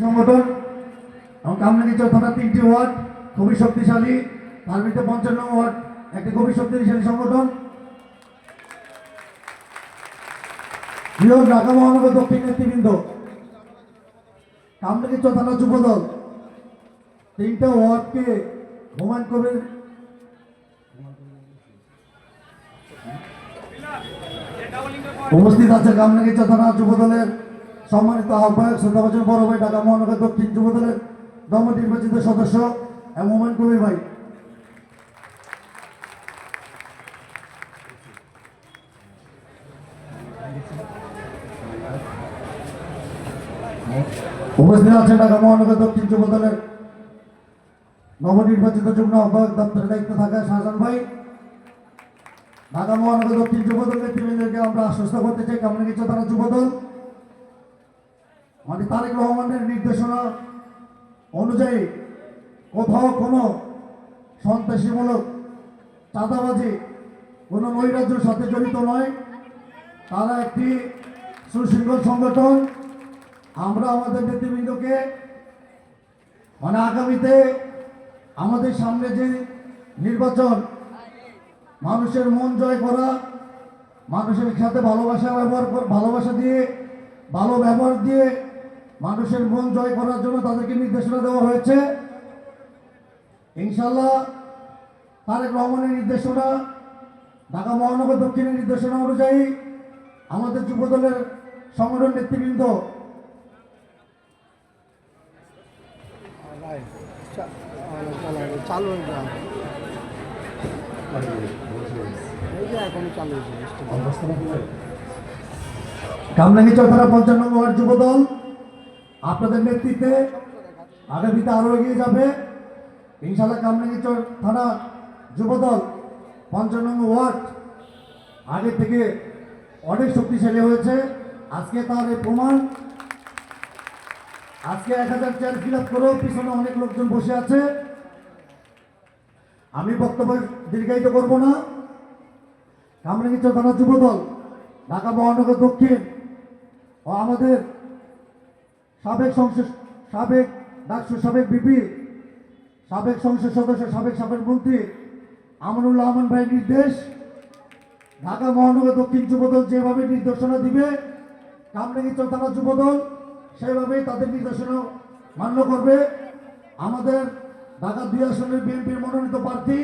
সংগঠন এবং কামরাঙ্গি থানা তিনটি ওয়ার্ড, খুবই শক্তিশালী তার পঞ্চান্ন ওয়ার্ড, একটি খুবই শক্তিশালী সংগঠন। প্রিয় ঢাকা মহানগর দক্ষিণ নেতৃবৃন্দ কামরাঙ্গি থানা যুবদল, তিনটা ওয়ার্ডকে হুমায়ুন কবির উপস্থিত আছে কামরাঙ্গি থানা যুবদলের সম্মানিত আহ্বায়ক, শ্রদ্ধাভাজন বড় ভাই ঢাকা মহানগর দক্ষিণ যুবদলের নবনির্বাচিত সদস্য এবং হুমায়ুন কবির ভাই। উপস্থিত আছে ঢাকা মহানগর দক্ষিণ যুবদলের নবনির্বাচিত যুগ্ম আহ্বায়ক দপ্তরের দায়িত্ব থাকা শাহজাহান ভাই। ঢাকা মহানগর দক্ষিণ যুবদল নেতৃবৃন্দকে আমরা আশ্বস্ত করতে চাই। কেমন কিছু তারা যুবদল মানে তারেক রহমানের নির্দেশনা অনুযায়ী কোথাও কোনো সন্ত্রাসীমূলক চাঁদাবাজি, কোনো নৈরাজ্যের সাথে জড়িত নয়। তারা একটি সুশৃঙ্খল সংগঠন। আমরা আমাদের নেতৃবৃন্দকে মানে আগামীতে আমাদের সামনে যে নির্বাচন, মানুষের মন জয় করা, মানুষের সাথে ভালোবাসা ব্যবহার ভালোবাসা দিয়ে, ভালো ব্যবহার দিয়ে মানুষের মন জয় করার জন্য তাদেরকে নির্দেশনা দেওয়া হয়েছে। ইনশাল্লাহ তারেক রহমানের নির্দেশনা ঢাকা মহানগর দক্ষিণের নির্দেশনা অনুযায়ী আমাদের যুবদলের সংগঠন নেতৃবৃন্দ চালু কামরাঙ্গি চৌথারা পঞ্চান্ন যুবদল আপনাদের নেতৃত্বে আগামীতে আরও এগিয়ে যাবে। ইনশাল্লাহ কামরাঙ্গি থানা যুবদল পঞ্চান্ন ওয়ার্ড আগে থেকে অনেক শক্তিশালী হয়েছে। আজকে তার প্রমাণ। আজকে এক হাজার চেয়ার ফিল আপ করেও পিছনে অনেক লোকজন বসে আছে। আমি বক্তব্য দীর্ঘায়িত করব না। কামরাঙ্গিচর থানা যুবদল, ঢাকা মহানগর দক্ষিণ ও আমাদের সাবেক সংসদ সাবেক ডাকসু, সাবেক বিপি, সাবেক সংসদ সদস্য, সাবেক সাবেক মন্ত্রী আমানুল্লাহ আহমান ভাইয়ের নির্দেশ, ঢাকা মহানগর দক্ষিণ যুবদল যেভাবে নির্দেশনা দিবে, কামরাঙ্গি থানা যুবদল সেভাবেই তাদের নির্দেশনা মান্য করবে। আমাদের ঢাকা দুই আসনের বিএনপির মনোনীত প্রার্থী,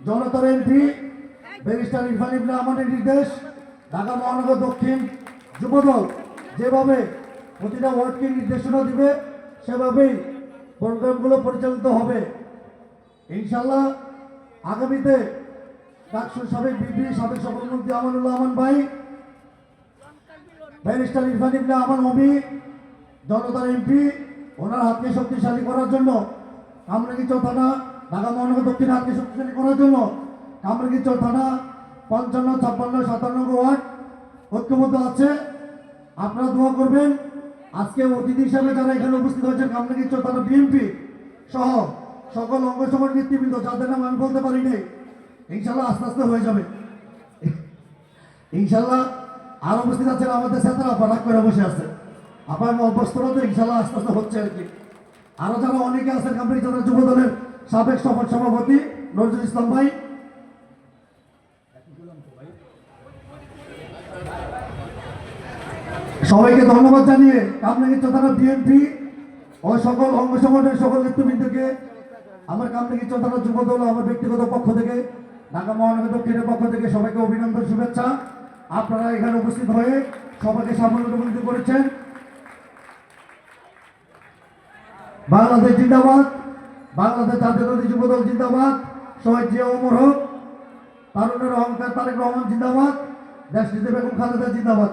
জনতার এমপি, ব্যারিস্টার ইরফান ইবনে আমাদের নির্দেশ, ঢাকা মহানগর দক্ষিণ যুবদল যেভাবে প্রতিটা ওয়ার্ডকে নির্দেশনা দিবে, সেভাবেই প্রোগ্রামগুলো পরিচালিত হবে। ইনশাল্লাহ আগামীতে ডাকসুর সাবেক বিপি, সাবেক সফলমন্ত্রী আমানুল্লাহ আমান ভাই, ব্যারিস্টার ইরফান ইবনে আমান মবি জনতার এমপি, ওনার হাতকে শক্তিশালী করার জন্য কামরাঙ্গি থানা ঢাকা মহানগর দক্ষিণ হাতকে শক্তিশালী করার জন্য কামরাঙ্গি থানা পঞ্চান্ন, ছাপ্পান্ন, সাতান্ন ওয়ার্ড ঐক্যবদ্ধ আছে। আপনারা দোয়া করবেন। আজকে অতিথি হিসাবে যারা এখানে উপস্থিত হয়েছেন কামরাঙ্গি থানা বিএনপি সহ সকল অঙ্গ নেতৃবৃন্দ, যাদের নাম আমি বলতে পারি নাই, ইনশাল্লাহ আস্তে আস্তে হয়ে যাবে। ইনশাল্লাহ আর উপস্থিত আছেন আমাদের সাথে পারাক করে বসে আছে আপনার অভ্যস্তরা তো ইনশাল্লাহ আস্তে আস্তে হচ্ছে আর কি। আরও যারা অনেকে আছেন কামরাঙ্গি থানা যুব দলের সাবেক সফল সভাপতি নজরুল ইসলাম ভাই সবাইকে ধন্যবাদ জানিয়ে কামরাঙ্গি চৌথানা বিএনপি ও সকল অঙ্গ সংগঠনের সকল নেতৃবৃন্দকে আমার কামরাঙ্গি চৌথানা যুবদল ও আমার ব্যক্তিগত পক্ষ থেকে, ঢাকা মহানগর দক্ষিণের পক্ষ থেকে সবাইকে অভিনন্দন, শুভেচ্ছা। আপনারা এখানে উপস্থিত হয়ে সবাইকে সাফল্য করেছেন। বাংলাদেশ জিন্দাবাদ, বাংলাদেশ জাতীয়তাবাদী যুবদল জিন্দাবাদ, শহীদ জিয়া ওমর হোক তারুণের অহংকার তারেক রহমান জিন্দাবাদ, দেশ বেগম খালেদা জিন্দাবাদ।